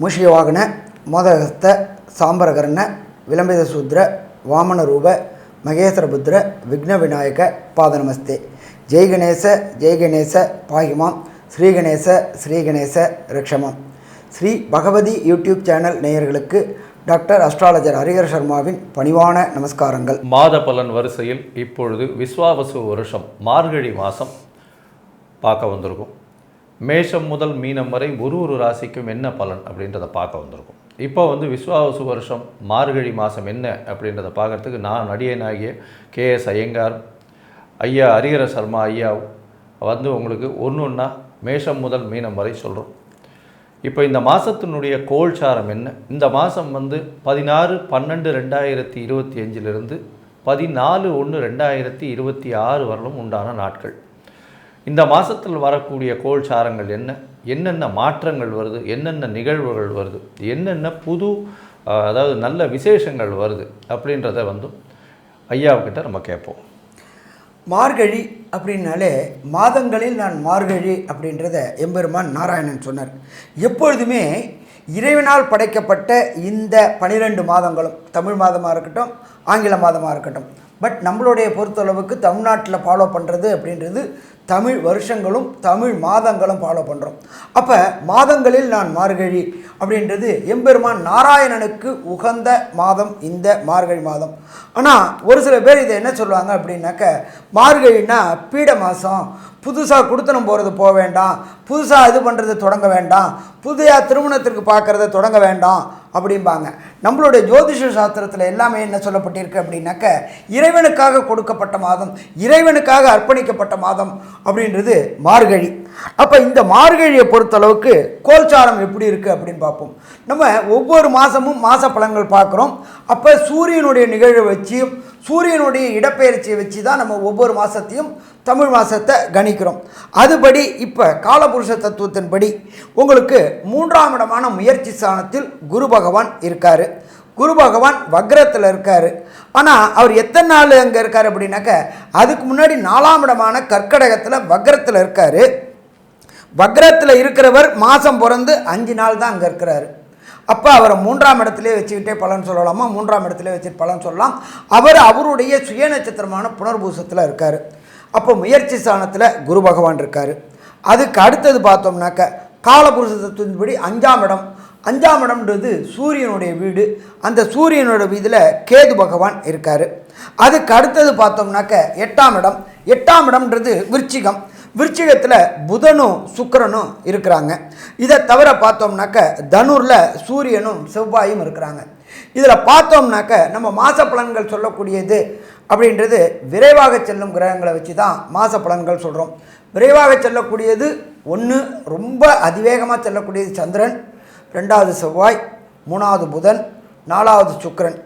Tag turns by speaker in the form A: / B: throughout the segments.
A: மூஷிகவாகன மோதகஸ்த சாம்பரகர்ண விளம்பித சூத்ர வாமன ரூப மகேஸ்வரபுத்திர விக்ன விநாயக பாதநமஸ்தே ஜெய்கணேச ஜெய்கணேச ஜெய் கணேச பாகிமாம். ஸ்ரீ கணேச ஸ்ரீ ஸ்ரீ பகவதி யூடியூப் சேனல் நேயர்களுக்கு டாக்டர் அஸ்ட்ராலஜர் ஹரிகர் சர்மாவின் பணிவான நமஸ்காரங்கள்.
B: மாத பலன் வரிசையில் இப்பொழுது விஸ்வாவசு வருஷம் மார்கழி மாதம் பார்க்க வந்திருக்கும். மேஷம் முதல் மீனம் வரை ஒரு ஒரு ராசிக்கும் என்ன பலன் அப்படின்றத பார்க்க வந்திருக்கும். இப்போ வந்து விஸ்வாவசு வருஷம் மார்கழி மாதம் என்ன அப்படின்றத பார்க்கறதுக்கு நான் நடிகனாகிய கே எஸ் ஐயங்கார் ஐயா ஹரிஹர சர்மா ஐயா வந்து உங்களுக்கு ஒன்று ஒன்றா மேஷம் முதல் மீனம் வரை சொல்கிறோம் இப்போ இந்த மாதத்தினுடைய கோல்சாரம் என்ன? இந்த மாதம் வந்து பதினாறு பன்னெண்டு ரெண்டாயிரத்தி இருபத்தி அஞ்சிலிருந்து பதினாலு ஒன்று ரெண்டாயிரத்தி இருபத்தி ஆறு வரலும் உண்டான நாட்கள். இந்த மாதத்தில் வரக்கூடிய கோல்சாரங்கள் என்ன? என்னென்ன மாற்றங்கள் வருது? என்னென்ன நிகழ்வுகள் வருது? என்னென்ன புது அதாவது நல்ல விசேஷங்கள் வருது? அப்படின்றத வந்து ஐயாவுக்கிட்ட நம்ம கேட்போம்.
A: மார்கழி அப்படின்னாலே மாதங்களில் நான் மார்கழி அப்படின்றத எம்பெருமான் நாராயணன் சொன்னார். எப்பொழுதுமே இறைவனால் படைக்கப்பட்ட இந்த பனிரெண்டு மாதங்களும் தமிழ் மாதமாக இருக்கட்டும் ஆங்கில மாதமாக இருக்கட்டும் பட் நம்மளுடைய பொறுத்தளவுக்கு தமிழ்நாட்டில் ஃபாலோ பண்ணுறது அப்படின்றது தமிழ் வருஷங்களும் தமிழ் மாதங்களும் ஃபாலோ பண்ணுறோம் அப்போ மாதங்களில் நான் மார்கழி அப்படின்றது எம்பெருமான் நாராயணனுக்கு உகந்த மாதம் இந்த மார்கழி மாதம். ஆனால் ஒரு சில பேர் இதை என்ன சொல்லுவாங்க அப்படின்னாக்க மார்கழின்னா பீட மாதம் புதுசாக குடுத்தனம் போகிறது போக வேண்டாம். புதுசாக இது பண்ணுறது தொடங்க வேண்டாம். புதிய திருமணத்திற்கு பார்க்குறத தொடங்க வேண்டாம். அப்படிம்பாங்க. நம்மளுடைய ஜோதிஷ சாஸ்திரத்தில் எல்லாமே என்ன சொல்லப்பட்டிருக்கு அப்படின்னாக்க இறைவனுக்காக கொடுக்கப்பட்ட மாதம் இறைவனுக்காக அர்ப்பணிக்கப்பட்ட மாதம் அப்படின்றது மார்கழி. அப்போ இந்த மார்கழியை பொறுத்தளவுக்கு கோல்சாரம் எப்படி இருக்குது அப்படின்னு பார்ப்போம். நம்ம ஒவ்வொரு மாதமும் மாத பலன்கள் பார்க்குறோம். அப்போ சூரியனுடைய நிகழ்வை வச்சு சூரியனுடைய இடப்பெயர்ச்சியை வச்சு தான் நம்ம ஒவ்வொரு மாதத்தையும் தமிழ் மாதத்தை கணிக்கிறோம். அதுபடி இப்போ காலபுருஷ தத்துவத்தின்படி உங்களுக்கு மூன்றாம் இடமான முயற்சி ஸ்தானத்தில் குரு பகவான் இருக்கார். குரு பகவான் வக்ரத்தில் இருக்கார். ஆனால் அவர் எத்தனை நாள் அங்கே இருக்கார் அப்படின்னாக்க அதுக்கு முன்னாடி நாலாம் இடமான கற்கடகத்தில் வக்ரத்தில் இருக்கார். வக்ரத்தில் இருக்கிறவர் மாதம் பிறந்து அஞ்சு நாள் தான் அங்கே இருக்கிறாரு. அப்போ அவரை மூன்றாம் இடத்துலேயே வச்சுக்கிட்டே பலன் சொல்லலாமா? மூன்றாம் இடத்துல வச்சுட்டு பலன் சொல்லலாம். அவர் அவருடைய சுய நட்சத்திரமான புனர்பூசத்தில் இருக்கார். அப்போ முயற்சி ஸ்தானத்தில் குரு பகவான் இருக்கார். அதுக்கு அடுத்தது பார்த்தோம்னாக்க காலபுருஷ தத்துவத்தின்படி அஞ்சாம் இடம். அஞ்சாம் இடம்ன்றது சூரியனுடைய வீடு. அந்த சூரியனோட வீதியில் கேது பகவான் இருக்கார். அதுக்கு அடுத்தது பார்த்தோம்னாக்க எட்டாம் இடம். எட்டாம் இடம்ன்றது விருச்சிகம். விருச்சிகத்தில் புதனும் சுக்கரனும் இருக்கிறாங்க. இதை தவிர பார்த்தோம்னாக்க தனுரில் சூரியனும் செவ்வாயும் இருக்கிறாங்க. இதில் பார்த்தோம்னாக்க நம்ம மாத பலன்கள் சொல்லக்கூடியது அப்படின்றது விரைவாக செல்லும் கிரகங்களை வச்சு தான் மாத பலன்கள் சொல்கிறோம் விரைவாக செல்லக்கூடியது ஒன்று ரொம்ப அதிவேகமாக செல்லக்கூடியது சந்திரன் ரெண்டாவது செவ்வாய் மூணாவது புதன் நாலாவது சுக்கரன்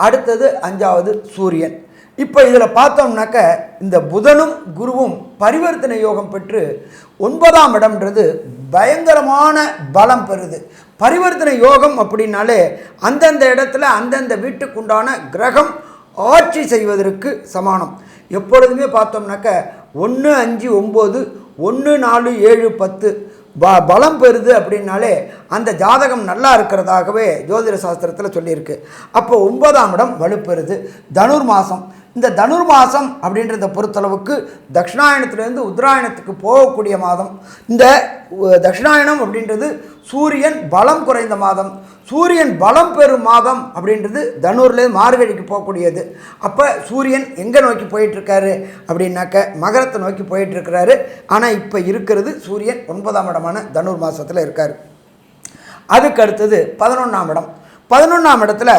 A: அடுத்தது அஞ்சாவது சூரியன். இப்போ இதில் பார்த்தோம்னாக்க இந்த புதனும் குருவும் பரிவர்த்தனை யோகம் பெற்று ஒன்பதாம் இடம்ன்றது பயங்கரமான பலம் பெறுது. பரிவர்த்தனை யோகம் அப்படின்னாலே அந்தந்த இடத்துல அந்தந்த வீட்டுக்குண்டான கிரகம் ஆட்சி செய்வதற்கு சமானம். எப்பொழுதுமே பார்த்தோம்னாக்க ஒன்று அஞ்சு ஒம்பது ஒன்று நாலு ஏழு பத்து ப பலம் பெறுது அப்படின்னாலே அந்த ஜாதகம் நல்லா இருக்கிறதாகவே ஜோதிட சாஸ்திரத்தில் சொல்லியிருக்கு. அப்போ ஒன்பதாம் இடம் வலுப்பெறுது. தனுர் மாதம் இந்த தனுர் மாதம் அப்படின்றத பொறுத்தளவுக்கு தட்சிணாயனத்துலேருந்து உத்தராயணத்துக்கு போகக்கூடிய மாதம். இந்த தட்சிணாயணம் அப்படின்றது சூரியன் பலம் குறைந்த மாதம். சூரியன் பலம் பெறும் மாதம் அப்படின்றது தனுர்லேருந்து மார்கழிக்கு போகக்கூடியது. அப்போ சூரியன் எங்கே நோக்கி போயிட்டுருக்காரு அப்படின்னாக்க மகரத்தை நோக்கி போயிட்டுருக்கிறாரு. ஆனால் இப்போ இருக்கிறது சூரியன் ஒன்பதாம் இடமான தனுர் மாதத்தில் இருக்கார். அதுக்கு அடுத்தது பதினொன்றாம் இடம். பதினொன்றாம் இடத்துல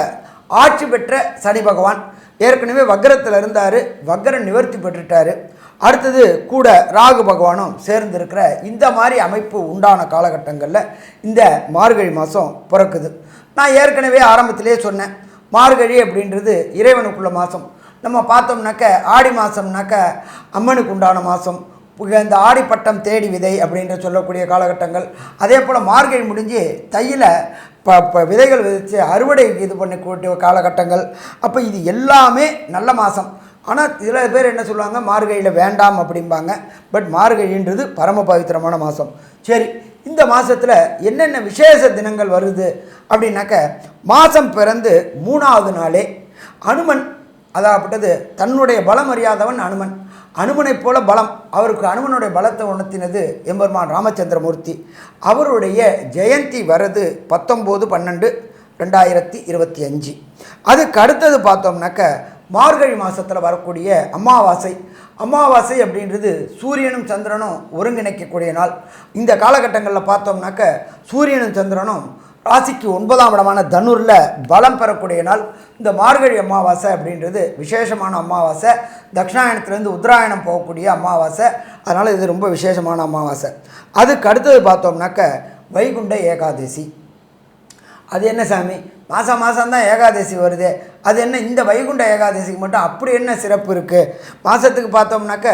A: ஆட்சி பெற்ற சனி பகவான் ஏற்கனவே வக்கரத்தில் இருந்தார் வக்கரம் நிவர்த்தி பெற்றுட்டார். அடுத்தது கூட ராகு பகவானும் சேர்ந்திருக்கிற இந்த மாதிரி அமைப்பு உண்டான காலகட்டங்களில் இந்த மார்கழி மாதம் பிறக்குது. நான் ஏற்கனவே ஆரம்பத்திலே சொன்னேன் மார்கழி அப்படின்றது இறைவனுக்குள்ள மாதம் நம்ம பார்த்தோம்னாக்க ஆடி மாதம்னாக்க அம்மனுக்கு உண்டான மாதம் இந்த ஆடிப்பட்டம் தேடி விதை அப்படின்ற சொல்லக்கூடிய காலகட்டங்கள். அதே போல் மார்கழி முடிஞ்சு தையில் ப ப விதைகள் விதைச்சு அறுவடை இது பண்ணக்கூடிய காலகட்டங்கள். அப்போ இது எல்லாமே நல்ல மாதம் ஆனால் சில பேர் என்ன சொல்லுவாங்க? மார்கழியில் வேண்டாம் அப்படிம்பாங்க. பட் மார்கழின்றது பரம பவித்திரமான மாதம் சரி இந்த மாதத்தில் என்னென்ன விசேஷ தினங்கள் வருது அப்படின்னாக்க மாதம் பிறந்து மூணாவது நாளே அனுமன் அதாகப்பட்டது தன்னுடைய பலம் அறியாதவன் அனுமன். அனுமனைப் போல பலம். அவருக்கு அனுமனுடைய பலத்தை உணர்த்தினது எம்பெருமான் ராமச்சந்திரமூர்த்தி. அவருடைய ஜெயந்தி வரது பத்தொம்போது பன்னெண்டு ரெண்டாயிரத்தி இருபத்தி அஞ்சு. அதுக்கு அடுத்தது பார்த்தோம்னாக்க மார்கழி மாதத்தில் வரக்கூடிய அமாவாசை. அமாவாசை அப்படின்றது சூரியனும் சந்திரனும் ஒருங்கிணைக்கக்கூடிய நாள். இந்த காலகட்டங்களில் பார்த்தோம்னாக்க சூரியனும் சந்திரனும் ராசிக்கு ஒன்பதாம் இடமான தனுரில் பலம் பெறக்கூடிய நாள் இந்த மார்கழி அமாவாசை அப்படின்றது விசேஷமான அமாவாசை. தக்ஷாயணத்துலேருந்து உத்தராயணம் போகக்கூடிய அமாவாசை. அதனால் இது ரொம்ப விசேஷமான அமாவாசை. அதுக்கு அடுத்தது பார்த்தோம்னாக்க வைகுண்ட ஏகாதசி. அது என்ன சாமி? மாதம் மாதம்தான் ஏகாதசி வருது. அது என்ன இந்த வைகுண்ட ஏகாதசிக்கு மட்டும் அப்படி என்ன சிறப்பு இருக்குது மாதத்துக்கு பார்த்தோம்னாக்க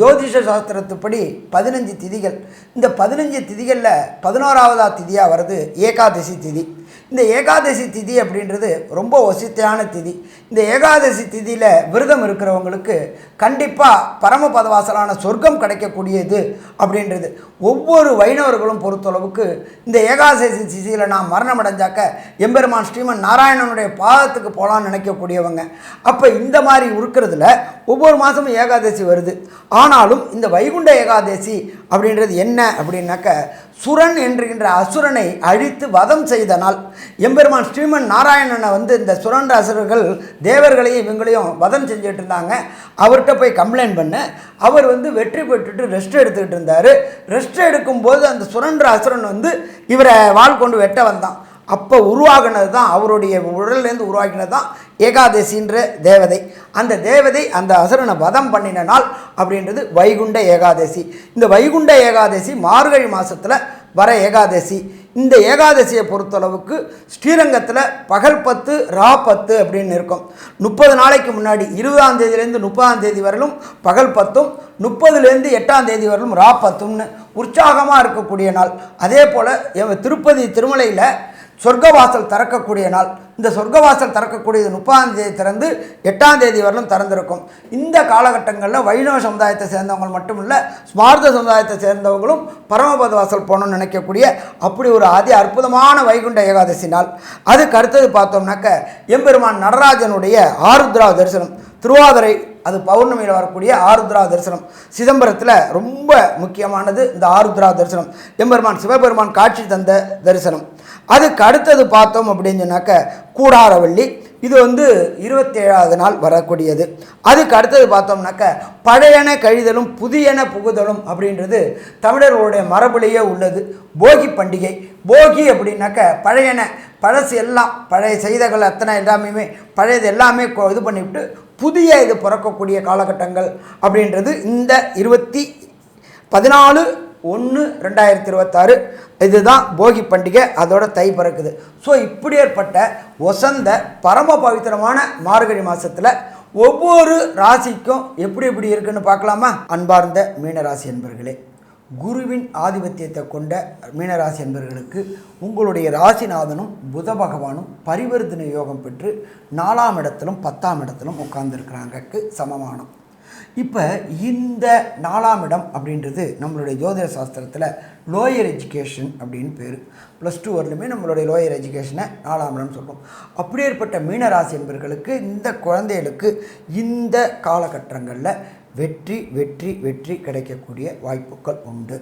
A: ஜோதிஷ சாஸ்திரத்துப்படி பதினஞ்சு திதிகள். இந்த பதினஞ்சு திதிகளில் பதினோராவதா திதியாக வருது ஏகாதசி திதி. இந்த ஏகாதசி திதி அப்படின்றது ரொம்ப வசித்தியான திதி. இந்த ஏகாதசி திதியில் விரதம் இருக்கிறவங்களுக்கு கண்டிப்பாக பரமபதவாசலான சொர்க்கம் கிடைக்கக்கூடியது அப்படின்றது. ஒவ்வொரு வைணவர்களும் பொறுத்தளவுக்கு இந்த ஏகாதசி திதியில் நான் மரணம் அடைஞ்சாக்க எம்பெருமான் ஸ்ரீமன் நாராயணனுடைய பாதத்துக்கு போகலான்னு நினைக்கக்கூடியவங்க. அப்போ இந்த மாதிரி இருக்கிறதுல ஒவ்வொரு மாதமும் ஏகாதசி வருது. ஆனாலும் இந்த வைகுண்ட ஏகாதசி அப்படின்றது என்ன அப்படின்னாக்க சுரன் என்கின்ற அசுரனை அழித்து வதம் செய்த நாள். எம்பெருமான் ஸ்ரீமன் நாராயணனை வந்து இந்த சுரன் அசுரர்கள் தேவர்களையும் இவங்களையும் வதம் செஞ்சுட்டு இருந்தாங்க. அவர்கிட்ட போய் கம்ப்ளைண்ட் பண்ண. அவர் வந்து வெற்றி பெற்றுட்டு ரெஸ்ட் எடுத்துக்கிட்டு இருந்தார். ரெஸ்ட் எடுக்கும்போது அந்த சுரன்ற அசுரன் வந்து இவரை வாள் கொண்டு வெட்ட வந்தான். அப்போ உருவாகினது தான் அவருடைய உடல்லேருந்து உருவாக்கினது தான் ஏகாதசின்ற தேவதை. அந்த தேவதை அந்த அசுரனை வதம் பண்ணின நாள் அப்படின்றது வைகுண்ட ஏகாதசி. இந்த வைகுண்ட ஏகாதசி மார்கழி மாதத்தில் வர ஏகாதசி. இந்த ஏகாதசியை பொறுத்தளவுக்கு ஸ்ரீரங்கத்தில் பகல் பத்து ரா பத்து அப்படின்னு இருக்கும். முப்பது நாளைக்கு முன்னாடி இருபதாம் தேதியிலேருந்து முப்பதாம் தேதி வரலும் பகல் பத்தும் முப்பதுலேருந்து எட்டாம் தேதி வரலும் ரா பத்தும்னு உற்சாகமாக இருக்கக்கூடிய நாள். அதே போல் திருப்பதி திருமலையில் சொர்க்கவாசல் திறக்கக்கூடிய நாள். இந்த சொர்க்கவாசல் திறக்கக்கூடியது முப்பதாம் தேதி திறந்து எட்டாம் தேதி வரலும் திறந்திருக்கும். இந்த காலகட்டங்களில் வைணவ சமுதாயத்தை சேர்ந்தவங்க மட்டும் இல்லை ஸ்மார்த்த சமுதாயத்தை சேர்ந்தவங்களும் பரமபத வாசல் போகணும்னு நினைக்கக்கூடிய அப்படி ஒரு அதி அற்புதமான வைகுண்ட ஏகாதசி நாள். அதுக்கு அடுத்தது பார்த்தோம்னாக்க எம்பெருமான் நடராஜனுடைய ஆருத்ரா தரிசனம். திருவாதிரை அது பௌர்ணமியில் வரக்கூடிய ஆருத்ரா தரிசனம். சிதம்பரத்தில் ரொம்ப முக்கியமானது இந்த ஆருத்ரா தரிசனம். எம்பெருமான் சிவபெருமான் காட்சி தந்த தரிசனம். அதுக்கு அடுத்தது பார்த்தோம் அப்படின்னு சொன்னாக்க கூடாரவள்ளி. இது வந்து இருபத்தேழாவது நாள் வரக்கூடியது. அதுக்கு அடுத்தது பார்த்தோம்னாக்க பழையன கழிதலும் புதியன புகுதலும் அப்படின்றது தமிழர்களுடைய மரபுலேயே உள்ளது. போகி பண்டிகை. போகி அப்படின்னாக்க பழையன பழசு எல்லாம் பழைய செய்திகள் அத்தனை எல்லாமே பழையது எல்லாமே இது பண்ணிவிட்டு புதிய இது பிறக்கக்கூடிய காலகட்டங்கள் அப்படின்றது இந்த இருபத்தி பதினாலு ஒன்று ரெண்டாயிரத்தி இருபத்தாறு. இதுதான் போகி பண்டிகை அதோட தை பிறக்குது. ஸோ இப்படி ஏற்பட்ட ஒசந்த பரம பவித்திரமான மார்கழி மாதத்தில் ஒவ்வொரு ராசிக்கும் எப்படி எப்படி இருக்குன்னு பார்க்கலாமா? அன்பார்ந்த மீனராசி என்பர்களே குருவின் ஆதிபத்தியத்தை கொண்ட மீனராசி என்பர்களுக்கு உங்களுடைய ராசிநாதனும் புத பகவானும் பரிவர்த்தனை யோகம் பெற்று நாலாம் இடத்திலும் பத்தாம் இடத்திலும் உட்கார்ந்துருக்கிறாங்கக்கு சமமானம். இப்போ இந்த நாலாம் இடம் அப்படின்றது நம்மளுடைய ஜோதிட சாஸ்திரத்தில் லோயர் எஜுகேஷன் அப்படின்னு பேர். ப்ளஸ் டூ வரலுமே நம்மளுடைய லோயர் எஜுகேஷனை நாலாம் இடம்னு சொல்கிறோம் அப்படியேற்பட்ட மீனராசி என்பர்களுக்கு இந்த குழந்தைகளுக்கு இந்த காலகட்டங்களில் வெற்றி வெற்றி வெற்றி கிடைக்கக்கூடிய வாய்ப்புகள் உண்டு.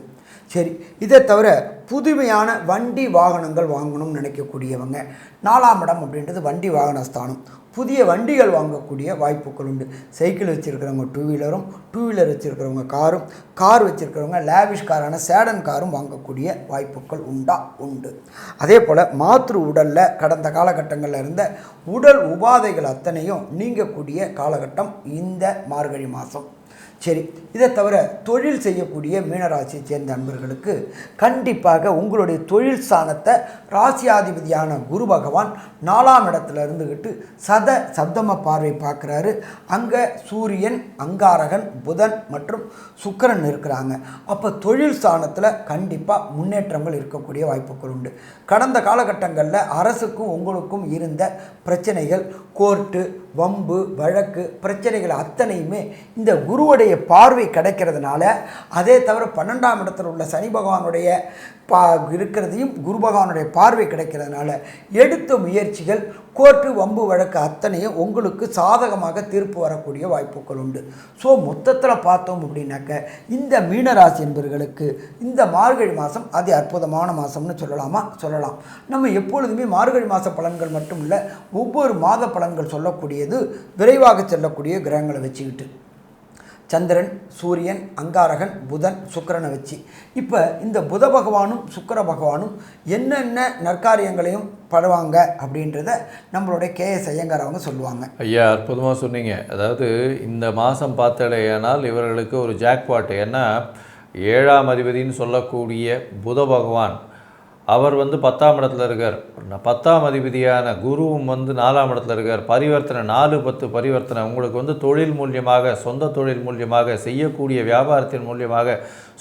A: சரி இதை தவிர புதுமையான வண்டி வாகனங்கள் வாங்கணும்னு நினைக்கக்கூடியவங்க நாலாம் இடம் அப்படின்றது வண்டி வாகன ஸ்தானம். புதிய வண்டிகள் வாங்கக்கூடிய வாய்ப்புகள் உண்டு. சைக்கிள் வச்சுருக்கிறவங்க டூ வீலரும் டூ வீலர் வச்சுருக்கிறவங்க காரும் கார் வச்சுருக்கிறவங்க லேவிஷ் காரான சேடன் காரும் வாங்கக்கூடிய வாய்ப்புகள் உண்டா? உண்டு. அதே போல் மாற்று உடலில் கடந்த காலகட்டங்களில் இருந்த உடல் உபாதைகள் அத்தனையும் நீங்கக்கூடிய காலகட்டம் இந்த மார்கழி மாதம் சரி இதை தவிர தொழில் செய்யக்கூடிய மீனராசியை சேர்ந்த அன்பர்களுக்கு கண்டிப்பாக உங்களுடைய தொழில் ஸ்தானத்தை ராசியாதிபதியான குரு பகவான் நாலாம் இடத்துல இருந்துக்கிட்டு சத சப்தம பார்வை பார்க்குறாரு. அங்கே சூரியன் அங்காரகன் புதன் மற்றும் சுக்கிரன் இருக்கிறாங்க. அப்போ தொழில் ஸ்தானத்தில் கண்டிப்பாக முன்னேற்றங்கள் இருக்கக்கூடிய வாய்ப்புகள் உண்டு. கடந்த காலகட்டங்களில் அரசுக்கும் உங்களுக்கும் இருந்த பிரச்சனைகள் கோர்ட்டு வம்பு வழக்கு பிரச்சனைகள் அத்தனையுமே இந்த குருவுடைய பார்வை கிடைக்கிறதுனால அதே தவிர பன்னெண்டாம் இடத்துல உள்ள சனி பகவானுடைய பா இருக்கிறதையும் குரு பகவானுடைய பார்வை கிடைக்கிறதுனால எடுத்த முயற்சிகள் கோர்ட்டு வம்பு வழக்கு அத்தனையும் உங்களுக்கு சாதகமாக தீர்ப்பு வரக்கூடிய வாய்ப்புகள் உண்டு. ஸோ மொத்தத்தில் பார்த்தோம் அப்படின்னாக்க இந்த மீனராசி என்பவர்களுக்கு இந்த மார்கழி மாதம் அதி அற்புதமான மாதம்னு சொல்லலாமா? சொல்லலாம். நம்ம எப்பொழுதுமே மார்கழி மாத பலன்கள் மட்டும் இல்லை ஒவ்வொரு மாத பலன்கள் சொல்லக்கூடிய சொல்லக்கூடியது விரைவாக செல்லக்கூடிய கிரகங்களை வச்சுக்கிட்டு. சந்திரன் சூரியன் அங்காரகன் புதன் சுக்கிரனை வச்சு. இப்போ இந்த புத பகவானும் சுக்கிர பகவானும் என்னென்ன நற்காரியங்களையும் படுவாங்க அப்படின்றத நம்மளுடைய கே எஸ் ஐயங்கார் அவங்க சொல்லுவாங்க.
B: ஐயா அற்புதமாக சொன்னீங்க. அதாவது இந்த மாதம் பார்த்தடையானால் இவர்களுக்கு ஒரு ஜாக்பாட் ஏன்னா ஏழாம் அதிபதின்னு சொல்லக்கூடிய புத பகவான் அவர் வந்து பத்தாம் இடத்துல இருக்கார். பத்தாம் அதிபதியான குருவும் வந்து நாலாம் இடத்துல இருக்கார். பரிவர்த்தனை நாலு பத்து பரிவர்த்தனை. உங்களுக்கு வந்து தொழில் மூலியமாக சொந்த தொழில் மூலியமாக செய்யக்கூடிய வியாபாரத்தின் மூலியமாக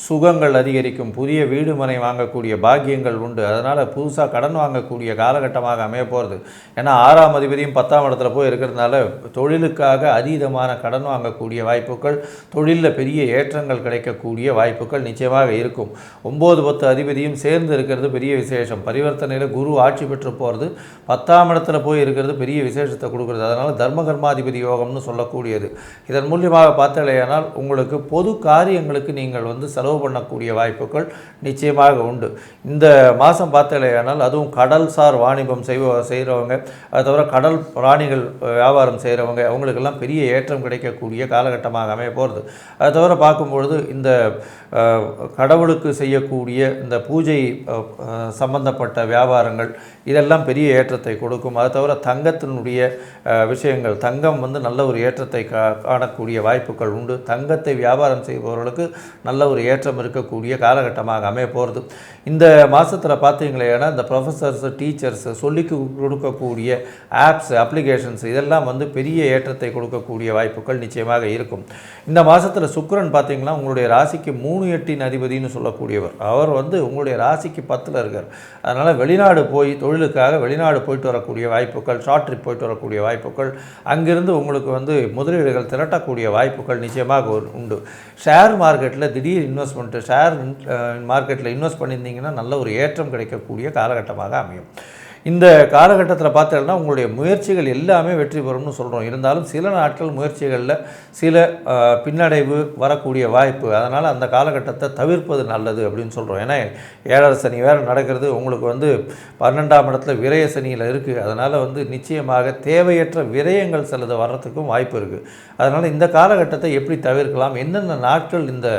B: சுகங்கள் அதிகரிக்கும் புதிய வீடு மனை வாங்கக்கூடிய பாக்கியங்கள் உண்டு. அதனால் புதுசாக கடன் வாங்கக்கூடிய காலகட்டமாக அமைய போகிறது ஏன்னா ஆறாம் அதிபதியும் பத்தாம் இடத்துல போய் இருக்கிறதுனால தொழிலுக்காக அதீதமான கடன் வாங்கக்கூடிய வாய்ப்புகள் தொழிலில் பெரிய ஏற்றங்கள் கிடைக்கக்கூடிய வாய்ப்புகள் நிச்சயமாக இருக்கும். ஒம்பது பத்து அதிபதியும் சேர்ந்து இருக்கிறது பெரிய விசேஷம். பரிவர்த்தனையில் குரு ஆட்சி பெற்று போகிறது பத்தாம் இடத்துல போய் இருக்கிறது பெரிய விசேஷத்தை கொடுக்குறது. அதனால் தர்ம கர்மாதிபதி யோகம்னு சொல்லக்கூடியது. இதன் மூலியமாக பார்த்தாலேயானால் உங்களுக்கு பொது காரியங்களுக்கு நீங்கள் வந்து செலவு பண்ணக்கூடிய வாய்ப்புகள் நிச்சயமாக உண்டு. இந்த மாதம் பார்த்தலையானால் அதுவும் கடல் சார் வாணிபம் செய்வ செய்கிறவங்க அது தவிர கடல் பிராணிகள் வியாபாரம் செய்கிறவங்க அவங்களுக்கெல்லாம் பெரிய ஏற்றம் கிடைக்கக்கூடிய காலகட்டமாக அமைய போகிறது அது தவிர பார்க்கும்பொழுது இந்த கடவுளுக்கு செய்யக்கூடிய இந்த பூஜை சம்பந்தப்பட்ட வியாபாரங்கள் இதெல்லாம் பெரிய ஏற்றத்தை கொடுக்கும். அது தவிர தங்கத்தினுடைய விஷயங்கள் தங்கம் வந்து நல்ல ஒரு ஏற்றத்தை கா காணக்கூடிய வாய்ப்புகள் உண்டு. தங்கத்தை வியாபாரம் செய்பவர்களுக்கு நல்ல ஒரு ஏற்றம் இருக்கக்கூடிய காலகட்டமாக அமைய போகிறது இந்த மாதத்தில் பார்த்தீங்களேன்னா இந்த ப்ரொஃபஸர்ஸு டீச்சர்ஸ் சொல்லி கொடுக்கக்கூடிய ஆப்ஸ் அப்ளிகேஷன்ஸ் இதெல்லாம் வந்து பெரிய ஏற்றத்தை கொடுக்கக்கூடிய வாய்ப்புகள் நிச்சயமாக இருக்கும். இந்த மாதத்தில் சுக்கரன் பார்த்தீங்கன்னா உங்களுடைய ராசிக்கு மூணு எட்டின் அதிபதினு சொல்லக்கூடியவர். அவர் வந்து உங்களுடைய ராசிக்கு பத்தில் இருக்கார். அதனால் வெளிநாடு போய் தொழிலுக்காக வெளிநாடு போயிட்டு வரக்கூடிய வாய்ப்புகள் ஷார்ட் ட்ரிப் போயிட்டு வரக்கூடிய வாய்ப்புகள் அங்கிருந்து உங்களுக்கு வந்து முதலீடுகள் திரட்டக்கூடிய வாய்ப்புகள் நிச்சயமாக உண்டு. ஷேர் மார்க்கெட்டில் திடீர் இன்வெஸ்ட்மெண்ட்டு ஷேர் மார்க்கெட்டில் இன்வெஸ்ட் பண்ணியிருந்தீங்கன்னா நல்ல ஒரு ஏற்றம் கிடைக்கக்கூடிய காலகட்டமாக அமையும். இந்த காலகட்டத்தில் பார்த்தீங்கன்னா உங்களுடைய முயற்சிகள் எல்லாமே வெற்றி பெறும்னு சொல்கிறோம் இருந்தாலும் சில நாட்கள் முயற்சிகளில் சில பின்னடைவு வரக்கூடிய வாய்ப்பு. அதனால் அந்த காலகட்டத்தை தவிர்ப்பது நல்லது அப்படின்னு சொல்கிறோம் ஏன்னா ஏழரை சனி வேறு நடக்கிறது. உங்களுக்கு வந்து பன்னெண்டாம் இடத்துல விரய சனியில் இருக்குது அதனால் வந்து நிச்சயமாக தேவையற்ற விரயங்கள் சிலது வர்றதுக்கும் வாய்ப்பு இருக்குது அதனால் இந்த காலகட்டத்தை எப்படி தவிர்க்கலாம்? என்னென்ன நாட்கள் இந்த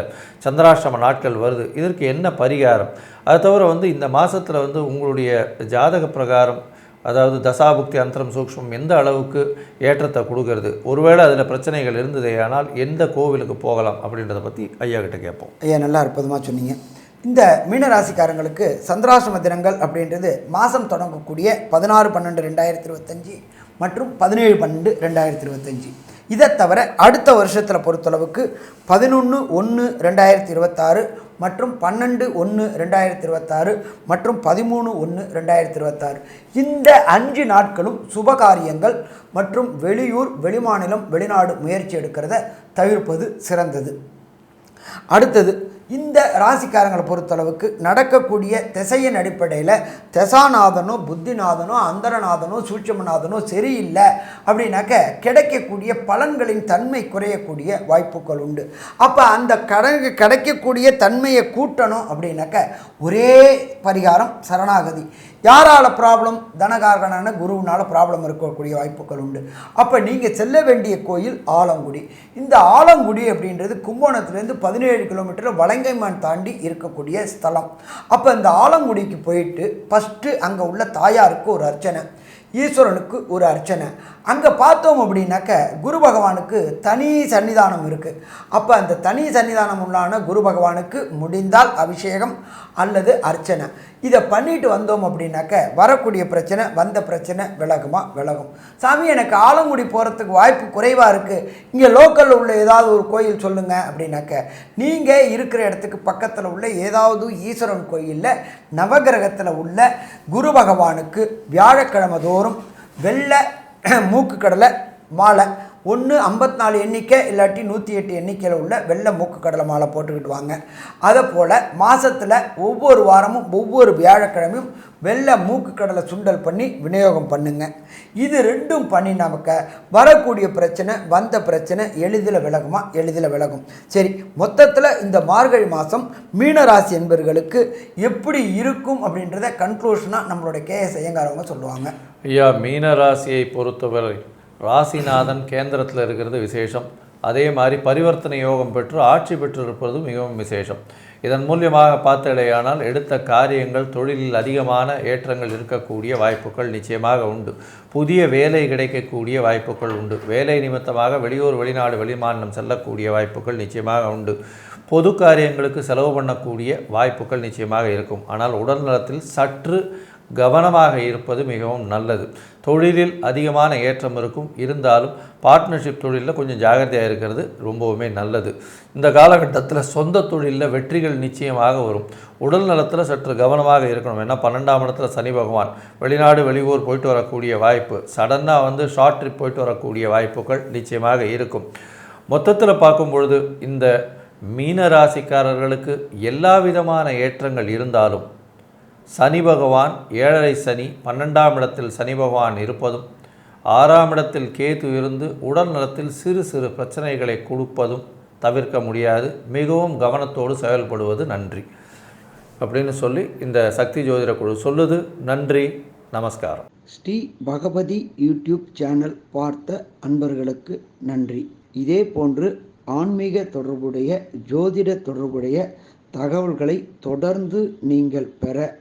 B: சந்திராஷ்டம நாட்கள் வருது? இதற்கு என்ன பரிகாரம்? அது தவிர வந்து இந்த மாதத்தில் வந்து உங்களுடைய ஜாதக பிரகாரம் அதாவது தசாபுக்தி அந்தரம் சூக்ஷ்மம் எந்த அளவுக்கு ஏற்றத்தை கொடுக்கறது? ஒருவேளை அதில் பிரச்சனைகள் இருந்ததே ஆனால் எந்த கோவிலுக்கு போகலாம் அப்படின்றத பற்றி ஐயா கிட்ட கேட்போம்.
A: ஐயா நல்லா அற்புதமாக சொன்னீங்க. இந்த மீனராசிக்காரங்களுக்கு சந்திராசிரம தினங்கள் அப்படின்றது மாதம் தொடங்கக்கூடிய பதினாறு பன்னெண்டு ரெண்டாயிரத்தி இருபத்தஞ்சி மற்றும் பதினேழு பன்னெண்டு ரெண்டாயிரத்தி இருபத்தஞ்சி. இதை தவிர அடுத்த வருஷத்தில் பொறுத்தளவுக்கு பதினொன்று ஒன்று ரெண்டாயிரத்தி இருபத்தாறு மற்றும் பன்னெண்டு ஒன்று ரெண்டாயிரத்தி இருபத்தாறு மற்றும் பதிமூணு ஒன்று ரெண்டாயிரத்தி இருபத்தாறு. இந்த அஞ்சு நாட்களும் சுபகாரியங்கள் மற்றும் வெளியூர் வெளிமாநிலம் வெளிநாடு முயற்சி எடுக்கிறத தவிர்ப்பது சிறந்தது. அடுத்தது இந்த ராசிக்காரங்களை பொறுத்தளவுக்கு நடக்கக்கூடிய திசையின் அடிப்படையில் தசாநாதனோ புத்திநாதனோ அந்தரநாதனோ சூட்சமநாதனோ சரியில்லை அப்படின்னாக்க கிடைக்கக்கூடிய பலன்களின் தன்மை குறையக்கூடிய வாய்ப்புகள் உண்டு. அப்போ அந்த கடனுக்கு கிடைக்கக்கூடிய தன்மையை கூட்டணும் அப்படின்னாக்க ஒரே பரிகாரம் சரணாகதி. யாரால ப்ராப்ளம் தனகாரகனான குருவினால் ப்ராப்ளம் இருக்கக்கூடிய வாய்ப்புகள் உண்டு. அப்போ நீங்கள் செல்ல வேண்டிய கோயில் ஆலங்குடி. இந்த ஆலங்குடி அப்படின்றது கும்பகோணத்துலேருந்து பதினேழு கிலோமீட்டர் வலங்கைமான் தாண்டி இருக்கக்கூடிய ஸ்தலம். அப்போ இந்த ஆலங்குடிக்கு போயிட்டு ஃபஸ்ட்டு அங்கே உள்ள தாயாருக்கு ஒரு அர்ச்சனை. ஈஸ்வரனுக்கு ஒரு அர்ச்சனை. அங்கே பார்த்தோம் அப்படின்னாக்க குரு பகவானுக்கு தனி சன்னிதானம் இருக்குது அப்போ அந்த தனி சன்னிதானம் உள்ளான குரு பகவானுக்கு முடிந்தால் அபிஷேகம் அல்லது அர்ச்சனை. இதை பண்ணிட்டு வந்தோம் அப்படின்னாக்க வரக்கூடிய பிரச்சனை வந்த பிரச்சனை விலகுமா? விலகும். சாமி எனக்கு ஆலங்குடி போகிறதுக்கு வாய்ப்பு குறைவாக இருக்குது இங்கே லோக்கலில் உள்ள ஏதாவது ஒரு கோயில் சொல்லுங்கள் அப்படின்னாக்க நீங்கள் இருக்கிற இடத்துக்கு பக்கத்தில் உள்ள ஏதாவது ஈஸ்வரன் கோயிலில் நவகிரகத்தில் உள்ள குரு பகவானுக்கு வியாழக்கிழமை தோறும் வெள்ளை மூக்கு கடலை மாலை ஒன்று ஐம்பத்தி நாலு எண்ணிக்கை இல்லாட்டி நூற்றி எட்டு எண்ணிக்கையில் உள்ள வெள்ளை மூக்கு கடலை மாலை போட்டுக்கிட்டு வாங்க. அதை போல் மாதத்தில் ஒவ்வொரு வாரமும் ஒவ்வொரு வியாழக்கிழமையும் வெள்ளை மூக்கு கடலை சுண்டல் பண்ணி விநியோகம் பண்ணுங்க. இது ரெண்டும் பண்ணி நமக்கு வரக்கூடிய பிரச்சனை வந்த பிரச்சனை எளிதில் விலகுமா? எளிதில் விலகும். சரி மொத்தத்தில் இந்த மார்கழி மாதம் மீனராசி என்பவர்களுக்கு எப்படி இருக்கும் அப்படின்றத கன்க்ளூஷனாக நம்மளுடைய கேஎஸ் ஐயங்காரவங்க சொல்லுவாங்க.
B: ஐயா மீனராசியை பொறுத்தவரை ராசிநாதன் கேந்திரத்தில் இருக்கிறது விசேஷம். அதே மாதிரி பரிவர்த்தனை யோகம் பெற்று ஆட்சி பெற்றிருப்பது மிகவும் விசேஷம். இதன் மூலியமாக பார்த்தடையானால் எடுத்த காரியங்கள் தொழிலில் அதிகமான ஏற்றங்கள் இருக்கக்கூடிய வாய்ப்புகள் நிச்சயமாக உண்டு. புதிய வேலை கிடைக்கக்கூடிய வாய்ப்புகள் உண்டு. வேலை நிமித்தமாக வெளியூர் வெளிநாடு வெளிமாநிலம் செல்லக்கூடிய வாய்ப்புகள் நிச்சயமாக உண்டு. பொது காரியங்களுக்கு செலவு பண்ணக்கூடிய வாய்ப்புகள் நிச்சயமாக இருக்கும். ஆனால் உடல்நலத்தில் சற்று கவனமாக இருப்பது மிகவும் நல்லது. தொழிலில் அதிகமான ஏற்றம் இருக்கும். இருந்தாலும் பார்ட்னர்ஷிப் தொழிலில் கொஞ்சம் ஜாகிரதையாக இருக்கிறது ரொம்பவுமே நல்லது. இந்த காலகட்டத்தில் சொந்த தொழிலில் வெற்றிகள் நிச்சயமாக வரும். உடல் நலத்தில் சற்று கவனமாக இருக்கணும். ஏன்னா பன்னெண்டாம் இடத்துல சனி பகவான். வெளிநாடு வெளியூர் போயிட்டு வரக்கூடிய வாய்ப்பு. சடனாக வந்து ஷார்ட் ட்ரிப் போயிட்டு வரக்கூடிய வாய்ப்புகள் நிச்சயமாக இருக்கும். மொத்தத்தில் பார்க்கும் பொழுது இந்த மீன ராசிக்காரர்களுக்கு எல்லா விதமான ஏற்றங்கள் இருந்தாலும் சனி பகவான் ஏழரை சனி பன்னெண்டாம் இடத்தில் சனி பகவான் இருப்பதும் ஆறாம் இடத்தில் கேது இருந்து உடல் நலத்தில் சிறு சிறு பிரச்சனைகளை கொடுப்பதும் தவிர்க்க முடியாது. மிகவும் கவனத்தோடு செயல்படுவது நன்றி. அப்படின்னு சொல்லி இந்த சக்தி ஜோதிட குழு சொல்லுது. நன்றி. நமஸ்காரம்.
A: ஸ்ரீ பகவதி யூடியூப் சேனல் பார்த்த அன்பர்களுக்கு நன்றி. இதே போன்று ஆன்மீக தொடர்புடைய ஜோதிட தொடர்புடைய தகவல்களை தொடர்ந்து நீங்கள் பெற